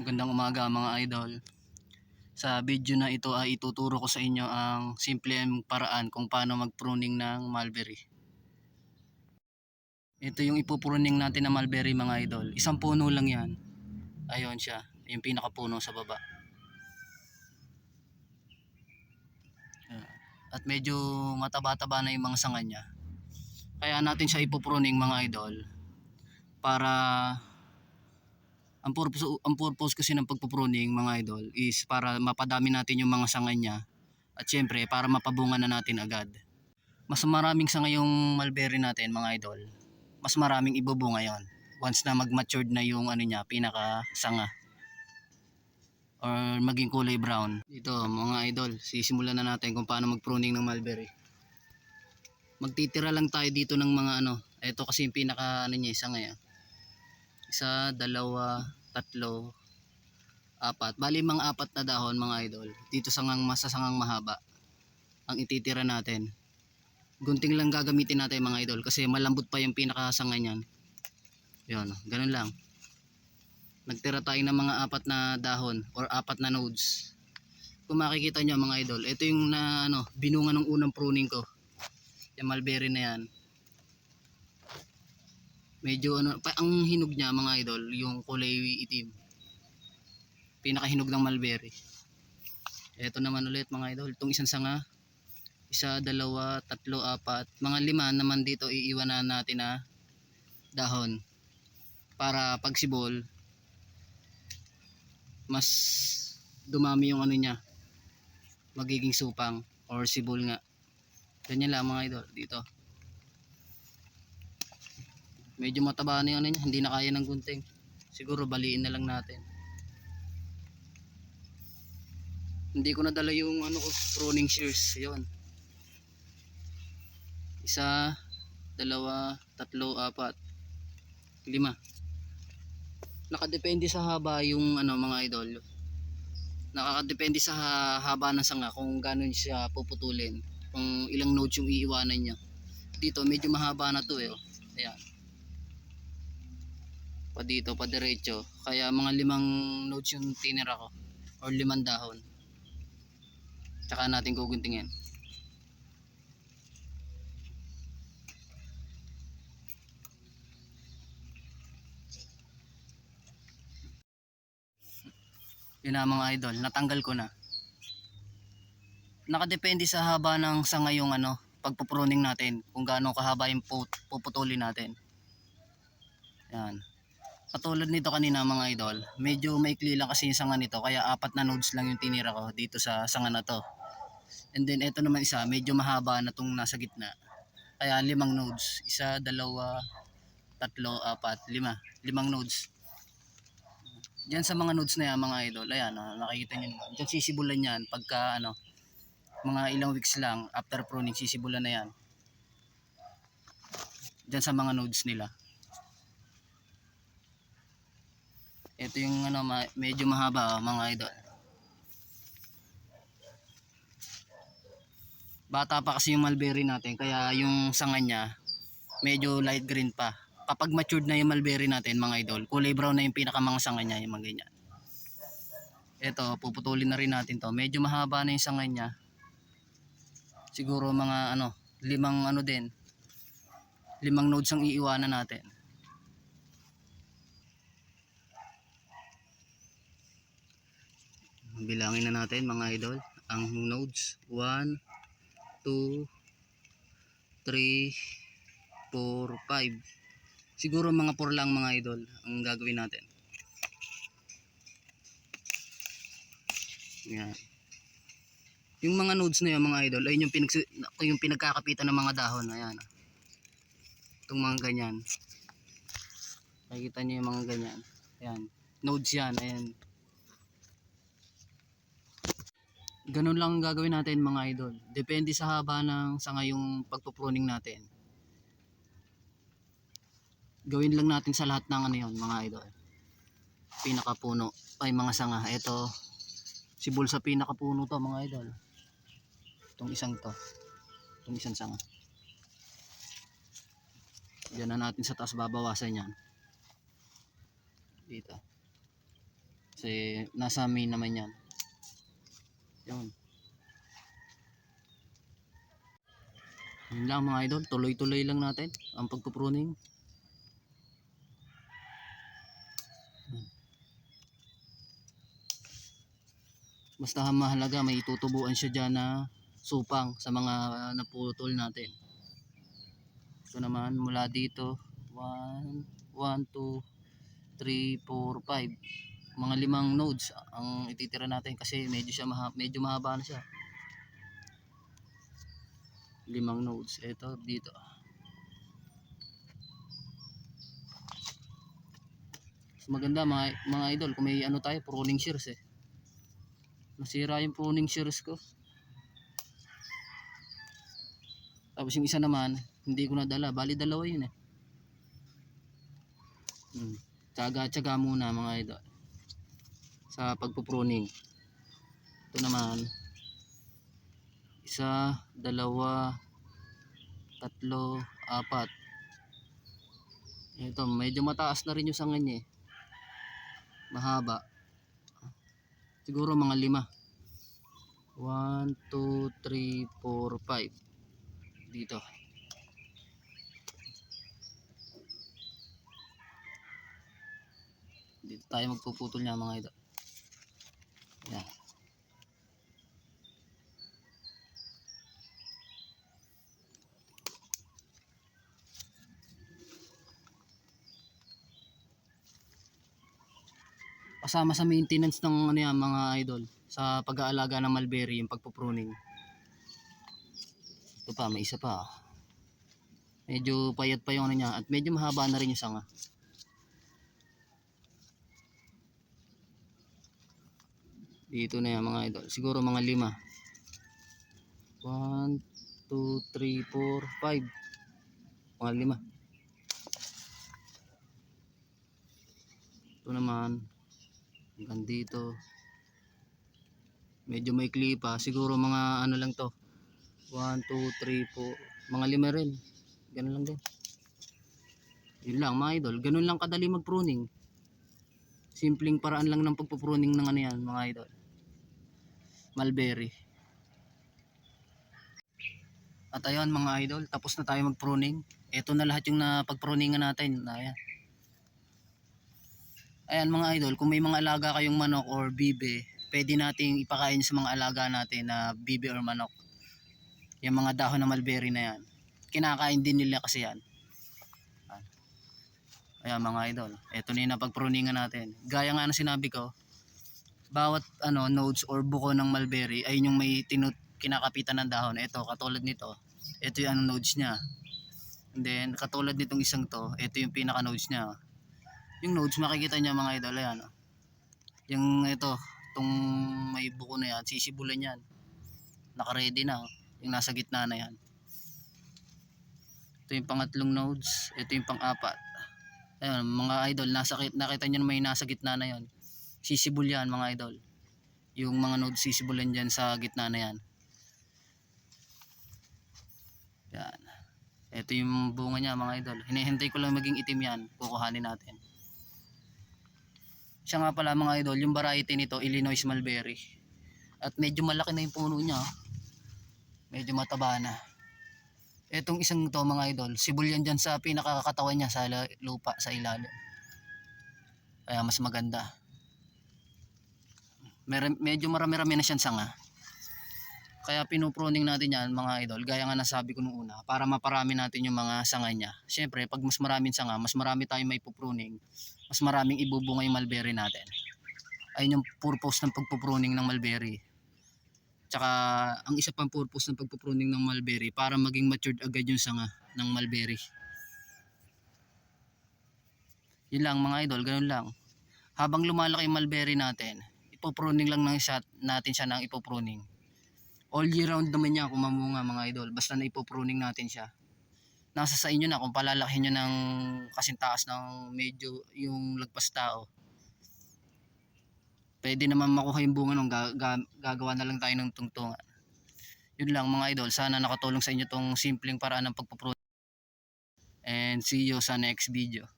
Magandang umaga mga idol. Sa video na ito ay ituturo ko sa inyo ang simpleng paraan kung paano mag-pruning ng mulberry. Ito yung ipupruning natin na mulberry mga idol. Isang puno lang yan. Ayun siya. Yung pinakapuno sa baba. At medyo mataba-taba na yung mga sanga niya. Kaya natin siya ipupruning mga idol. Para ang purpose, ang purpose kasi ng pagpupruning mga idol is para mapadami natin yung mga sanga niya at syempre para mapabunga na natin agad. Mas maraming sanga yung mulberry natin mga idol. Mas maraming ibubunga yon once na mag-matured na yung ano niya, pinaka sanga or maging kulay brown. Dito mga idol, sisimulan na natin kung paano mag-pruning ng mulberry. Magtitira lang tayo dito ng mga ano, ito kasi yung pinaka ano niya, sanga yan isa, dalawa, tatlo, apat. Bali mga apat na dahon mga idol. Dito sangang masasangang mahaba ang ititira natin. Gunting lang gagamitin natin mga idol kasi malambot pa yung pinakasanga niyan. Yun, ganun lang. Nagtira tayo ng mga apat na dahon or apat na nodes. Kung makikita nyo mga idol, ito yung na ano, binunga ng unang pruning ko. Yung mulberry na yan medyo ano, pa, ang hinog niya mga idol, yung kulay itim. Pinakahinog ng mulberry. Ito naman ulit mga idol, itong isang sanga, isa, dalawa, tatlo, apat, mga lima naman dito iiwanan natin na dahon. Para pag sibol mas dumami yung ano niya. Magiging supang or sibol nga. Ganyan lang mga idol dito medyo mataba na yung niya, hindi na kaya ng gunting. Siguro baliin na lang natin. Hindi ko nadala yung ano ko, pruning shears. Yun. Isa, dalawa, tatlo, apat, lima. Nakadepende sa haba yung ano mga idol. Nakakadepende sa haba ng sanga kung gano'n siya puputulin. Kung ilang nodes yung iiwanan niya. Dito medyo mahaba na to eh. oh. Ayan pa dito pa diretso. Kaya mga limang nodes yung tinira ko. Or limang dahon. Tsaka natin guguntingin. Yun na mga idol. Natanggal ko na. Nakadepende sa haba ng sanga yung ano pagpupruning natin. Kung gaano kahaba yung put- puputulin natin. Yan Katulad nito kanina mga idol, medyo maikli lang kasi yung sanga nito kaya apat na nodes lang yung tinira ko dito sa sanga na to. And then ito naman isa, medyo mahaba na tong nasa gitna. Kaya limang nodes. Isa, dalawa, tatlo, apat, lima. Limang nodes. Diyan sa mga nodes na yan mga idol, ayan, oh, nakikita nyo naman. Diyan sisibulan yan pagka ano, mga ilang weeks lang after pruning sisibulan na yan. Diyan sa mga nodes nila. Ito yung ano, medyo mahaba oh, mga idol. Bata pa kasi yung mulberry natin kaya yung sanga niya medyo light green pa. Kapag matured na yung mulberry natin mga idol, kulay brown na yung pinaka mga sanga niya, yung mga ganyan. Ito, puputulin na rin natin to. Medyo mahaba na yung sanga niya. Siguro mga ano, limang ano din. Limang nodes ang iiwanan natin. Bilangin na natin mga idol. Ang nodes. 1 2 3 4 5 siguro mga 4 lang mga idol ang gagawin natin. Yan. Yung mga nodes na yan mga idol ayun yung, pinag yung pinagkakapitan ng mga dahon. Ayan. Itong mga ganyan. Nakikita nyo yung mga ganyan. Ayan. Nodes yan. Ayan ganun lang ang gagawin natin mga idol. Depende sa haba ng sanga yung pagpupruning natin. Gawin lang natin sa lahat ng ano yun mga idol. Pinakapuno ay mga sanga. Ito sibol sa pinakapuno to mga idol. Itong isang to. Itong isang sanga. Diyan na natin sa taas babawasan yan. Dito. Kasi nasa main naman yan. Yun. Yun lang mga idol, tuloy-tuloy lang natin ang pagpupruning. Basta mahalaga may itutubuan siya dyan na supang sa mga naputol natin. Ito naman mula dito 1, 1, 2, 3, 4, 5 mga limang nodes ang ititira natin kasi medyo siya maha, medyo mahaba na siya. Limang nodes ito dito. Mas maganda mga, mga idol kung may ano tayo pruning shears eh. Nasira yung pruning shears ko. Tapos yung isa naman hindi ko nadala. Bali dalawa yun eh. Hmm. tsaga tsaga muna mga idol sa pagpupruning ito naman isa, dalawa, tatlo, apat. Ito, medyo mataas na rin yung sanga niya eh. Mahaba. Siguro mga lima. 1, 2, 3, 4, 5. Dito. Dito tayo magpuputol niya mga ito. Kasama sa maintenance ng ano yan, mga idol sa pag-aalaga ng mulberry yung pagpupruning. Ito pa may isa pa. Medyo payat pa yung ano niya at medyo mahaba na rin yung sanga. Dito na yan mga idol. Siguro mga lima. 1 2 3 4 5 mga lima. Ito naman hanggang dito. Medyo may pa. Siguro mga ano lang to. 1, 2, 3, 4 mga lima rin. Ganun lang din. Yun lang mga idol. Ganun lang kadali mag pruning simpleng paraan lang ng pagpupruning ng ano yan mga idol. Mulberry. At ayun mga idol tapos na tayo mag pruning ito na lahat yung napag-pruningan natin. Ayan Ayan mga idol, kung may mga alaga kayong manok or bibe, pwede nating ipakain sa mga alaga natin na bibe or manok. Yung mga dahon na mulberry na yan. Kinakain din nila kasi yan. Ayan mga idol, ito na yung napagpruningan natin. Gaya nga na sinabi ko, bawat ano nodes or buko ng mulberry ay yung may tinut kinakapitan ng dahon. Ito, katulad nito. Ito yung ano, nodes niya. And then, katulad nitong isang to, ito yung pinaka nodes niya yung nodes makikita niya mga idol yan oh. yung ito itong may buko na yan sisibulan yan. Naka-ready na oh. yung nasa gitna na yan. Ito yung pangatlong nodes ito yung pang-apat. Ayun mga idol nasa, nakita nyo may nasa gitna na yan. Sisibol yan mga idol. Yung mga nodes sisibulan dyan sa gitna na yan. Yan ito yung bunga niya mga idol. Hinihintay ko lang maging itim yan kukuhanin natin siya nga pala mga idol, yung variety nito, Illinois Mulberry. At medyo malaki na yung puno niya. Medyo mataba na. Etong isang to mga idol, sibulyan dyan sa pinakakatawan niya sa lupa, sa ilalim. Kaya mas maganda. Mer medyo marami-rami na siyang sanga. Kaya pinupruning natin yan mga idol, gaya nga nasabi ko nung una, para maparami natin yung mga sanga niya. Siyempre, pag mas maraming sanga, mas marami tayong may pupruning mas maraming ibubunga yung mulberry natin. Ayun yung purpose ng pagpupruning ng mulberry. Tsaka ang isa pang purpose ng pagpupruning ng mulberry para maging matured agad yung sanga ng mulberry. Yun lang mga idol, ganun lang. Habang lumalaki yung mulberry natin, ipopruning lang ng shot natin siya ng ipopruning. All year round naman niya kung mamunga mga idol, basta na ipopruning natin siya. Nasa sa inyo na kung palalakihin nyo ng kasintaas ng medyo yung lagpas tao. Pwede naman makuha yung bunga nung gagawa na lang tayo ng tungtungan yun lang mga idol. Sana nakatulong sa inyo tong simpleng paraan ng pagpupro and see you sa next video